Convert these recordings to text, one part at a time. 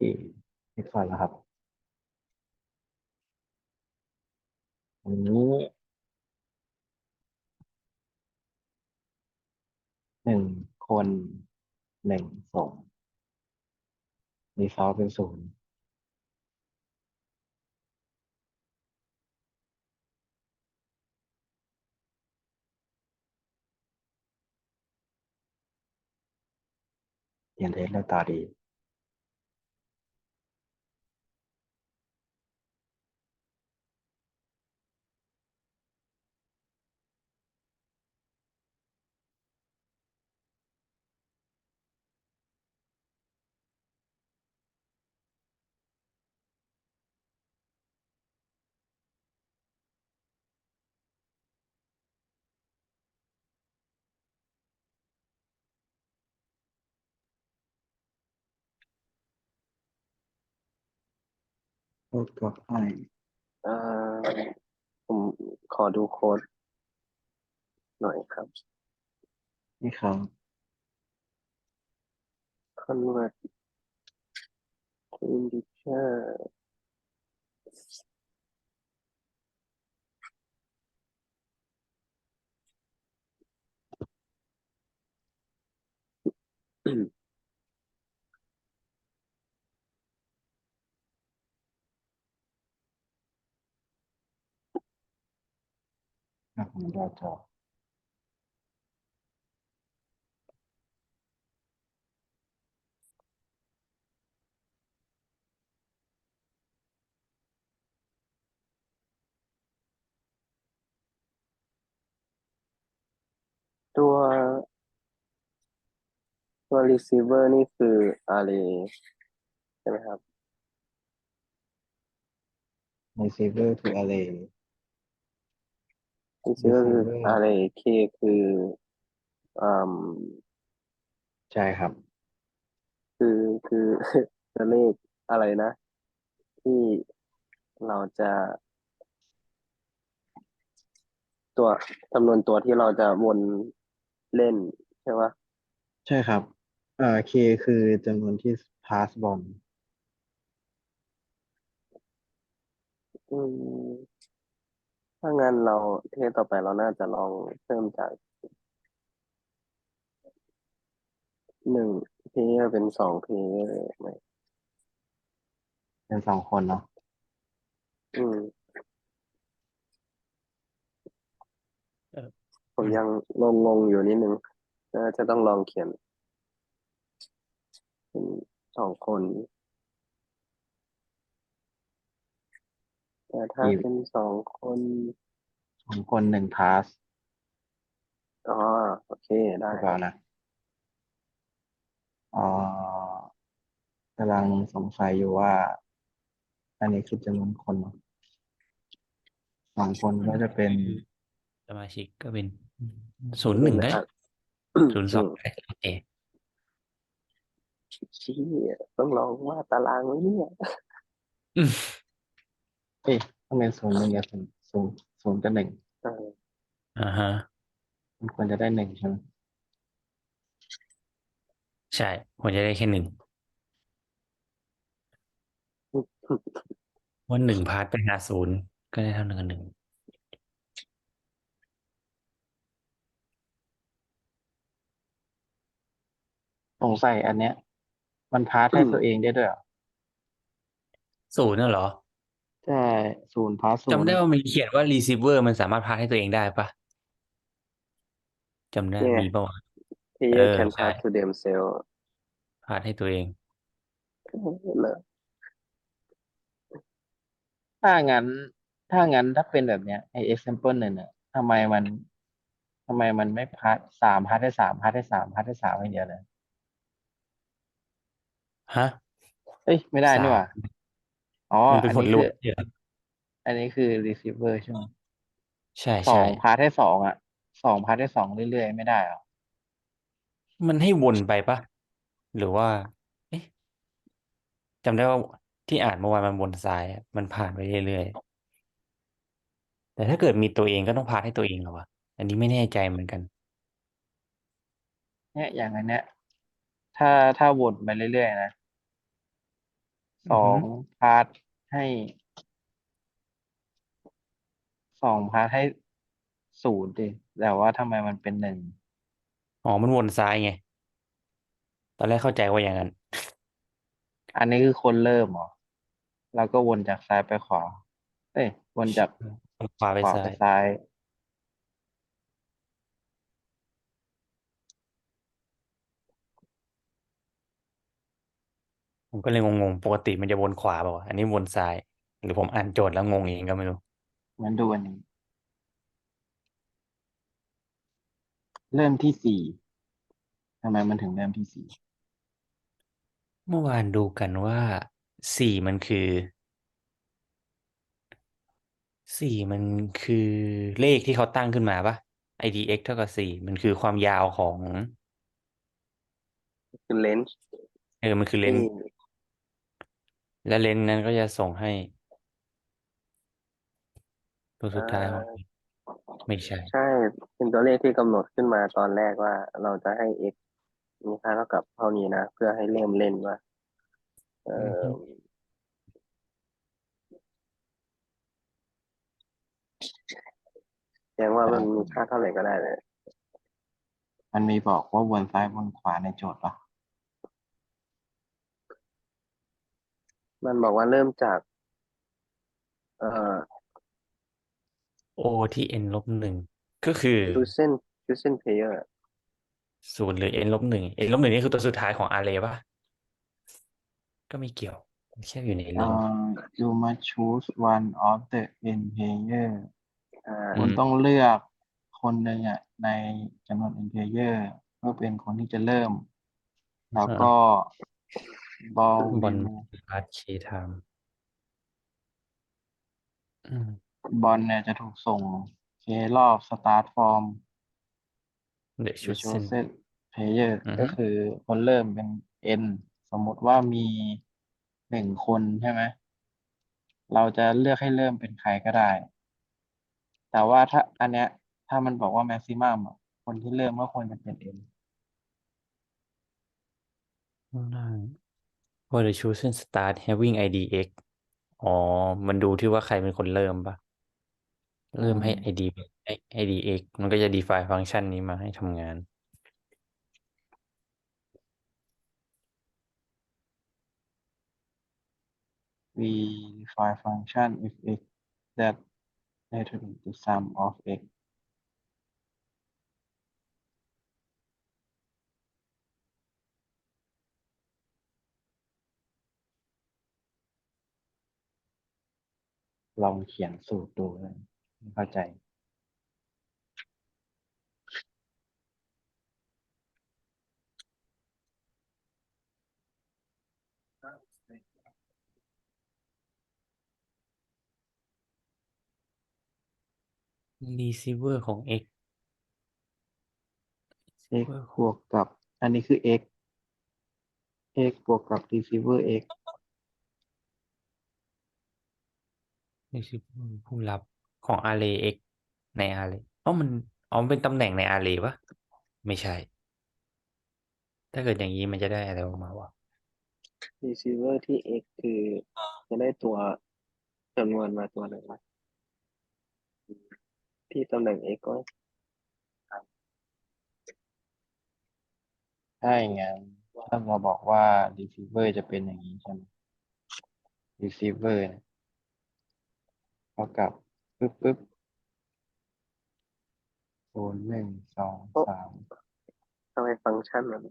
กี่อีกฝ่ายแล้วครับอันนี้หนึ่งคนหนึ่งส่งมีฟอลเป็นศูนย์เรียนเทสเลยต่อดี โค้ดก็ให้เอ่อผมขอดูโค้ดหน่อยครับ นี่ครับ convert to integer อะผมรอจอตัวตัว receiver นี่คือ array ใช่ไหมครับ receiver คือ array receiver คือ receiver array k คืออืมใช่ครับ คือคือจะเลขอะไรนะ ที่เราจะตัวจำนวนตัวที่เราจะวนเล่นใช่ไหมใช่ครับเอ่อ k คือจำนวนที่ pass บอลอืม ถ้างั้นเราเทสต่อไปเราน่าจะลองเพิ่มจากหนึ่งเพลย์เป็นสองเพลย์เลยไหมเป็นสองคนเนาะอืมเออผมยังงงงๆอยู่นิดนึงน่าจะต้องลองเขียนเป็นสองคน แต่ถ้าเป็นสองคนสองคนหนึ่ง pass อ๋อโอเคได้ หรือเปล่านะเอ่อกำลังสงสัยอยู่ว่า อันนี้คือจำนวนคนเนอะสองคนก็จะเป็น สมาชิกก็เป็นศูนย์หนึ่งก็นะครับ ศูนย์สองก็โอเคชี้ต้องลองวาดตารางไว้เนี่ย อืม เอ๊ะต้องเป็นศูนย์หนึ่งกับศูนย์ศูนย์ศูนย์กับหนึ่งเอออ่าฮะ มันควรจะได้หนึ่งใช่ไหมใช่ผมจะได้แค่หนึ่งวันหนึ่งพาร์ทไปหาศูนย์ก็ได้เท่าหนึ่งกับหนึ่งสงสัยอันเนี้ย มันพาสให้ตัวเองได้ด้วยเหรอศูนย์น่ะเหรอ ใช่ศูนย์พาสศูนจำย์ได้ว่ามันเขียนว่า receiver มันสามารถพาสให้ตัวเองได้ปะจำได้เนี่ยมีปะวะ ที่เออ can ใช่ pass to themselves พาสให้ตัวเอง เลยถ้างั้น ถ้างั้นถ้าเป็นแบบเนี้ยไอ example หนึ่งเนี่ยทำไมมันทำไมมันไม่พาสสามพาสได้สามพาสได้สามพาสได้สามอย่างเดียวเลยฮะ เอ้ยไม่ได้นี่หว่า อ๋อ มันเป็นอันผลนี้ล้คืวอนเดียวอันนี้คือ receiver ใช่ไหมใช่สอใช่งพาสได้สองอะสองพาสได้สองเรื่อยๆ ไม่ได้เหรอมันให้วนไปปะหรือว่า เอ๊ะจำได้ว่าที่อ่านเมื่อวานมันวนซ้ายอะมันผ่านไปเรื่อยๆแต่ถ้าเกิดมีตัวเองก็ต้องพาสให้ตัวเองเหรอวะอันนี้ไม่แน่ใจเหมือนกัน เนี่ยอย่างอันเนี้ยถ้าถ้าวนไปเรื่อยๆนะ สองพาร์ทให้สองพาร์ทให้ศูนย์ดิแต่ว่าทำไมมันเป็นหนึ่งอ๋อมันวนซ้ายไง ตอนแรกเข้าใจว่าอย่างนั้น อันนี้คือคนเริ่มเหรอเราก็วนจากซ้ายไปขวาเอ้ยวนจากขวาไปขวาซ้าไปย ซ้าย ผมก็เลยงงๆ ปกติมันจะวนขวาเปล่าวะอันนี้วนซ้าย หรือผมอ่านโจทย์แล้วงงเองก็ไม่รู้ งั้นดูอันนี้ เริ่มที่สี่ทำไมมันถึงเริ่มที่สี่เมื่อวานดูกันว่าสี่มันคือสี่มันคือเลขที่เขาตั้งขึ้นมาปะ idx เท่ากับสี่มันคือความยาวของ คือเลนส์เออมันคือเลนส์ และเลนส์นั้นก็จะส่งให้ตัวสุดท้ายของไม่ใช่ ใช่ เป็นตัวเลขที่กำหนดขึ้นมาตอนแรกว่าเราจะให้ x มีค่าเท่ากับเท่านี้นะ เพื่อให้เริ่มเล่นว่า เอออือฮึแสดงว่ามันมีค่าเท่าไหร่ก็ได้เลย มันมีบอกว่าวนซ้ายวนขวาในโจทย์ปะ มันบอกว่าเริ่มจาก เอ่อ o ที่ n ลบหนึ่งก็คือ chosen chosen player ศูนย์หรือ n ลบหนึ่ง n ลบหนึ่งนี่คือตัวสุดท้ายของ array ป่ะ ก็ไม่เกี่ยวแค่อยู่ในเอ่เรื่องอ you must choose one of the n player อ่าคุณต้องเลือกคนหนึ่งอะในจำนวน n player เพื่อเป็นคนที่จะเริ่ม แล้วก็ ball บอล will พาร์ทเคไทม์อืมบอลเนี่ยจะถูกส่งเครอบ start from the the chosen chosen player อือฮึก็คือคนเริ่มเป็น n สมมติว่ามีหนึ่งคนใช่ไหมเราจะเลือกให้เริ่มเป็นใครก็ได้ แต่ว่าถ้าอันเนี้ย ถ้ามันบอกว่า maximum อะคนที่เริ่มก็ควรจะเป็น n ข้างล่าง for the chosen start having id x อ๋อ มันดูที่ว่าใครเป็นคนเริ่มปะเริ่มให้ id เป็น id x มันก็จะ define ฟังก์ชันนี้มาให้ทำงาน we define function f(x) that returns the sum of x ลองเขียนสูตรดูเลยไม่เข้าใจ receiver ของ x x บวกกับ อันนี้คือ x x บวกกับ receiver x receiver ผู้รับของ array x ใน array อ๋อมันอ๋อมันเป็นตำแหน่งใน array ปะไม่ใช่ ถ้าเกิดอย่างนี้มันจะได้อะไรออกมาวะ receiver ที่ x คือจะได้ตัวจำนวนมาตัวหนึ่งมาที่ตำแหน่ง x ก็ถ้าอย่างงั้นถ้าเราบอกว่า receiver จะเป็นอย่างนี้ใช่ไหม receiver เนี่ย เท่ากับปึ๊บปึ๊บศูนย์หนึ่งสองสามทำไมฟังก์ชันมัน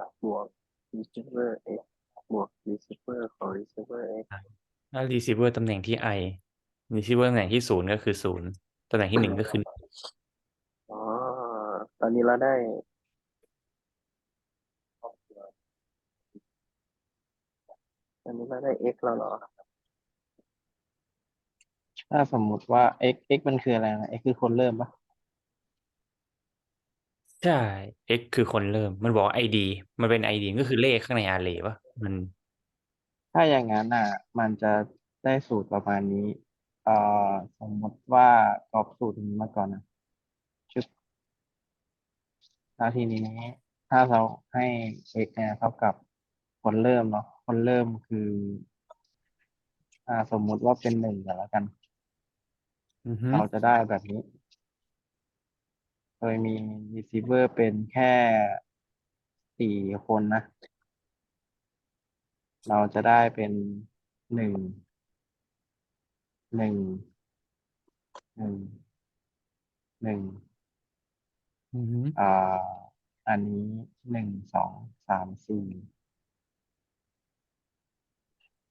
x บวก receiver x บวก receiver ของ receiver x ถ้า receiver ตำแหน่งที่ i receiver ตำแหน่งที่ศูนย์ก็คือศูนย์ตำแหน่งที่หนึ่งก็คืออ๋อตอนนี้เราได้ตอนนี้เราได้ x แล้วเหรอ ถ้าสมมุติว่า x x มันคืออะไรนะ x คือคนเริ่มปะใช่ x คือคนเริ่ม มันบอกว่า id มันเป็น id ก็คือเลขข้างใน array ปะมัน ถ้าอย่างนั้นอะ มันจะได้สูตรประมาณนี้ เอ่อสมมติว่ากรอบสูตรนี้มาก่อนนะชึบแล้วทีนี้ถ้าเราให้ x เนี่ยเท่ากับคนเริ่มเนาะคนเริ่มคือ อ่า สมมุติว่าเป็นหนึ่งกันแล้วกัน อือฮึเราจะได้แบบนี้ โดยมี receiver เป็นแค่สี่คนนะ เราจะได้เป็นหนึ่ง หนึ่ง หนึ่ง หนึ่ง อือฮึอ่า อันนี้หนึ่งสองสามสี่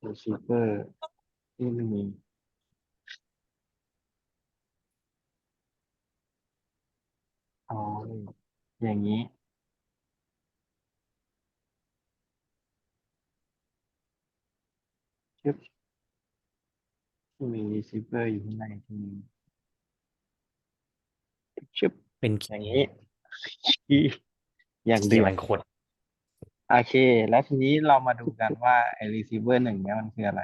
receiver ที่มี อ๋ออย่างนี้ ชึบที่มี receiver อยู่ข้างในทีนึงชึบเป็นอย่างนี้อย่างเดีเดืยอมัดนขดโอเค แล้วทีนี้เรามาดูกันว่าไอ้ receiver หนึ่งเนี้ยมันคืออะไร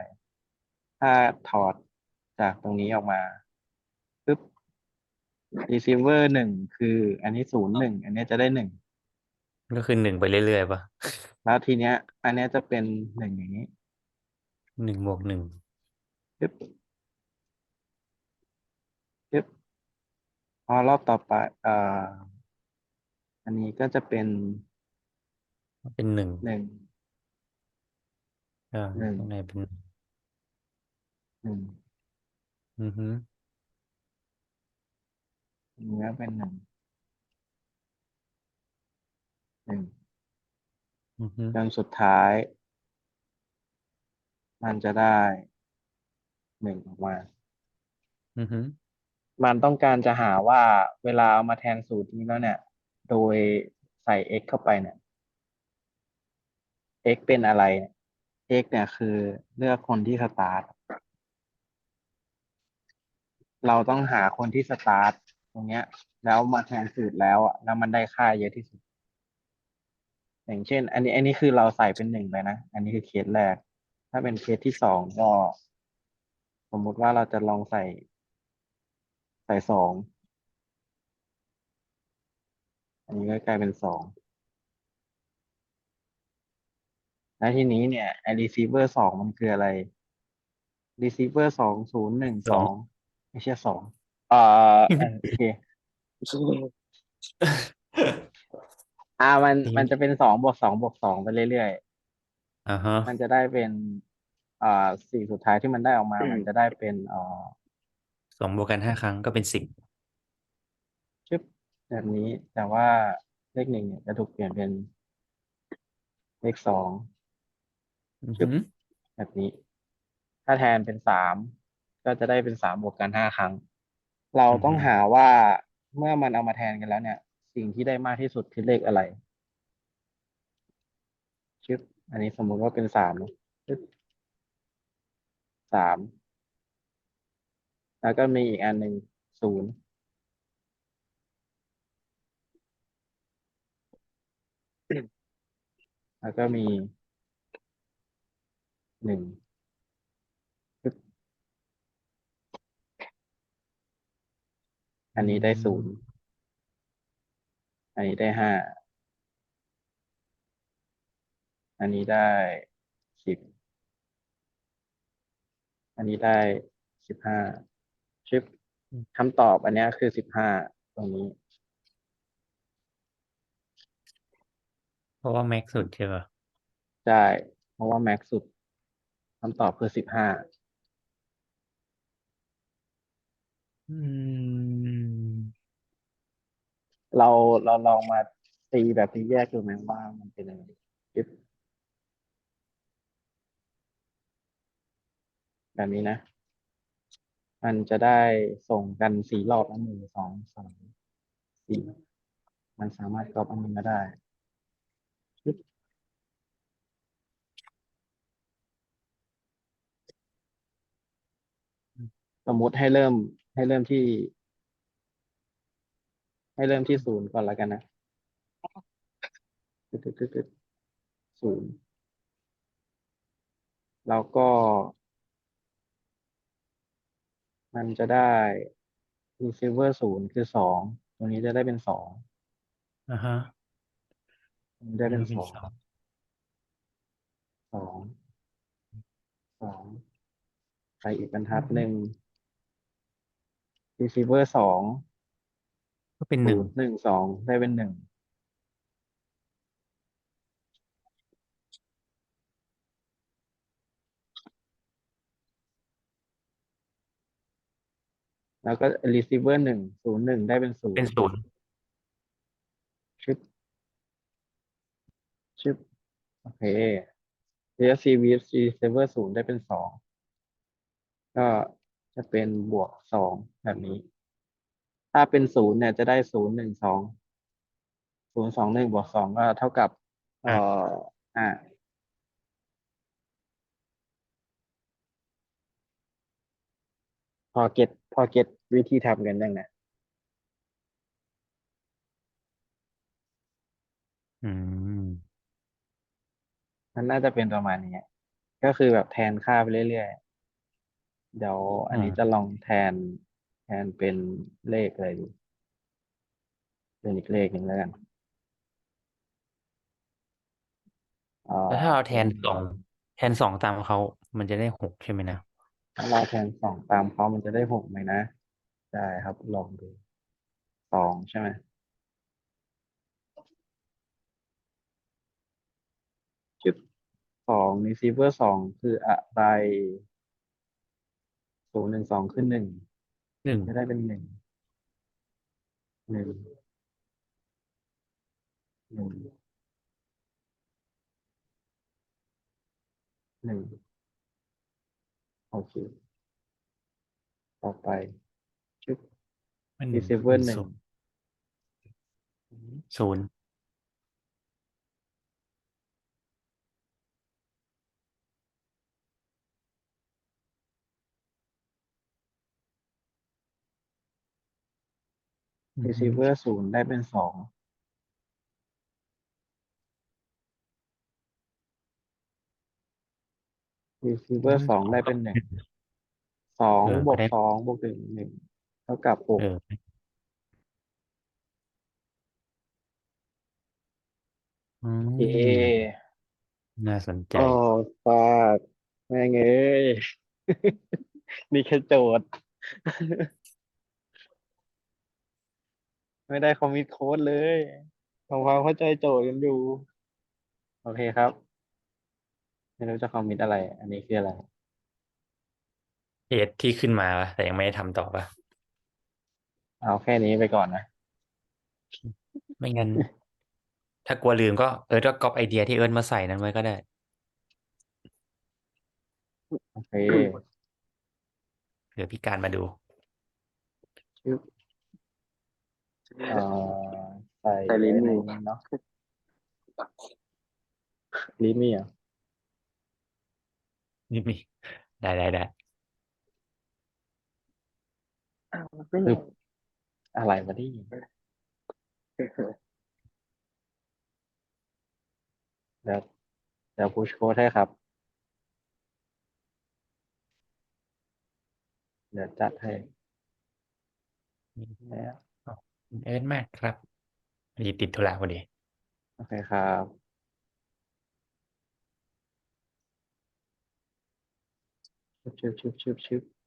ถ้าถอดจากตรงนี้ออกมาปึ๊บ receiver หนึ่งคือ อันนี้ศูนย์หนึ่งอันเนี้ยจะได้หนึ่งก็คือหนึ่งไปเรื่อยๆป่ะแล้วทีเนี้ย อันเนี้ยจะเป็นหนึ่งอย่างนี้หนึ่งบวกหนึ่งปึ๊บปึ๊บพอรอบต่อไปเอ่ออันนี้ก็จะเป็นเป็นหนึ่งหนึ่ง อ่าหนึ่ง ข้างในเป็นหนึ่งอือฮึ อันนี้ก็เป็นหนึ่งหนึ่งอือฮึจนสุดท้าย มันจะได้หนึ่งออกมา อือฮึมันต้องการจะหาว่าเวลาเอามาแทนสูตรนี้แล้วเนี่ย โดยใส่ x เข้าไปเนี่ย x เป็นอะไรเนี่ย x เนี่ยคือเลือกคนที่สตาร์ท เราต้องหาคนที่สตาร์ทต รงเนี้ย แล้วมาแทนสูตรแล้วอะแล้วมันได้ค่าเยอะที่สุด อย่างเช่น อันนี้ อันนี้คือเราใส่เป็นหนึ่งไปนะ อันนี้คือเคสแรก ถ้าเป็นเคสที่สองก็ สมมุติว่าเราจะลองใส่ ใส่สองอันนี้ก็กลายเป็นสองและทีนี้เนี่ยไอ้ receiver สองมันคืออะไร receiver สองศูนย์หนึ่งสองไม่ใช่สองเอ่ออะโอเคอ่ามันอืมมันจะเป็นสองบวกสองบวกสองไปเรื่อยอ่าฮะ ๆ มันจะได้เป็นอ่าสิ่งสุดท้ายที่มันได้ออกมา มันจะได้เป็นเอ่อสองบวกกันห้าครั้งก็เป็นสิบชึบแบบนี้ แต่ว่าเลขหนึ่งเนี่ยจะถูกเปลี่ยนเป็นเลขสอง อือจึ๊บฮึแบบนี้ ถ้าแทนเป็นสามก็จะได้เป็นสามบวกกันห้าครั้ง เราต้องหาว่าเมื่อมันเอามาแทนกันแล้วเนี่ย สิ่งที่ได้มากที่สุดคือเลขอะไรชึบอันนี้สมมุติว่าเป็นสามเนอะชึบสามแล้วก็มีอีกอันหนึ่งศูนย์แล้วก็มีหนึ่งปึ๊บ อันนี้ได้ศูนย์อันนี้ได้ห้าอันนี้ได้สิบอันนี้ได้สิบห้าชึบคำตอบอันเนี้ยคือสิบห้าตรงนี้ เพราะว่าแม็กสุดใช่ป่ะใช่เพราะว่าแม็กสุดคำตอบคือสิบห้าอืม เราเราลองมาตีแบบที่แยกดูไหมว่ามันเป็นยังไงแบบนี้นะ มันจะได้ส่งกันสี่รอบนะหนึ่งสองสามสี่มันสามารถก๊อปอันนี้มาได้สมมติให้เริ่มให้เริ่มที่ ให้เริ่มที่ศูนย์ก่อนแล้วกันนะตึ๊ดตึ๊ดตึ๊ดตึ๊ดศูนย์แล้วก็ มันจะได้ receiver ศูนย์คือสองตรงนี้จะได้เป็นสองอ่าฮะตรงนี้ได้เป็นเป็สนองสองสองใส่อีกบรรทัดหนึ่ง receiver สอง ก็เป็นหนึ่งศูย์หนึ่งสองได้เป็นหนึ่งแล้วก็ receiver หนึ่งศูนย์หนึ่งได้เป็นศูนเป็นย์ศูนย์ชึบชึบโอเค receiver receiver ศูนย์ได้เป็นสองก็จะเป็นบวกสองแบบนี้ ถ้าเป็นศูนย์เนี่ยจะได้ศูนย์หนึ่งสองศูนย์สองหนึ่งบวกสองก็เท่ากับเอ่ออ่าพอเก็ตพอเก็ตวิธีทำกันยังไงอืม มันน่าจะเป็นประมาณนี้ก็คือแบบแทนค่าไปเรื่อยๆ เดี๋ยวอันนี้อ่าจะลองแทน แทนเป็นเลขอะไรดูเป็นอีกเลขหนึ่งแล้วกันอ่แล้วถ้าเราแทนสองแทนสองตามเขา มันจะได้หกใช่ไหมนะ ถ้าเราแทนสองตามเขามันจะได้หกไหมนะ ได้ครับลองดูสองใช่ไหมจุดสอง receiver สองคืออะไรศูนย์หนึ่งสองขึ้นหนึ่ง หนึ่งจะได้เป็นหนึ่งหนึ่งหนึ่งหนึ่งโอเคต่อไปชุดเป็น receiver หนึ่งศูนย์ศูนย์ อืม receiver ศูนย์ได้เป็นสอง receiver สองได้เป็นหนึ่งสองเออบวกได้ สองบวกหนึ่งหนึ่งเท่ากับหกเออ อืเอมน่าสนใจโอ้ฟากแม่งเอ้ย นี่แค่โจทย์ ไม่ได้คอมมิตโค้ดเลยทำความเข้าใจโจทย์กันอยู่ โอเคครับ ไม่รู้จะคอมมิตอะไร อันนี้คืออะไรเอสที่ขึ้นมาปะแต่ยังไม่ได้ทำต่อปะเอาแค่นี้ไปก่อนนะ ไม่งั้น ถ้ากลัวลืมก็เออก็ก๊อปไอเดียที่เอิร์นมาใส่นั้นไว้ก็ได้ โอเค เผื่อพี่การมาดูชึบเอ่อใส่ใส่ลิ้นไว้ในมีนี้เนาะลิ้นมีเหรอะนี่มี ได้ได้ได้คืออะไรวะนี่เดี๋ยวเดี๋ยวพุชโค้ดให้ครับ เดี๋ยวจัดให้แเอิร์ธมากครับพอดีติดธุระพอดี โอเคครับ ชึบชึบชึบชึบชึบ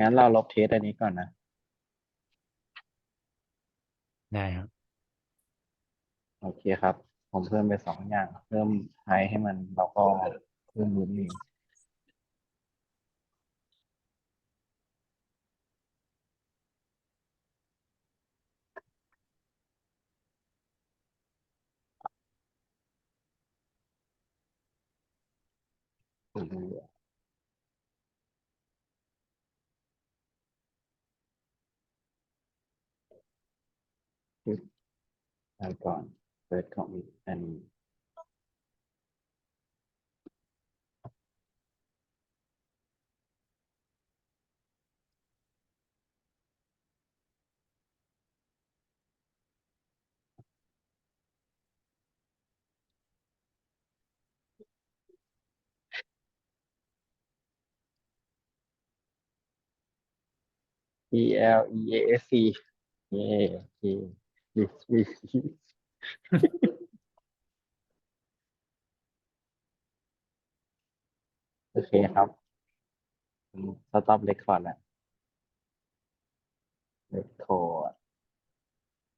งั้นเราลบเทสอันนี้ก่อนนะ ได้ครับ โอเคครับ ผมเพิ่มไปสองอย่าง เพิ่มไฮให้มันแล้วก็เพิ่มลุ้นอีกไปก่อน icon, but it can't be any. E L E A C. Yeah, yeah. โอเค Yes, yes, yes. โอเคครับสต็อปเรคคอร์ดแล้วเรคคอร์ด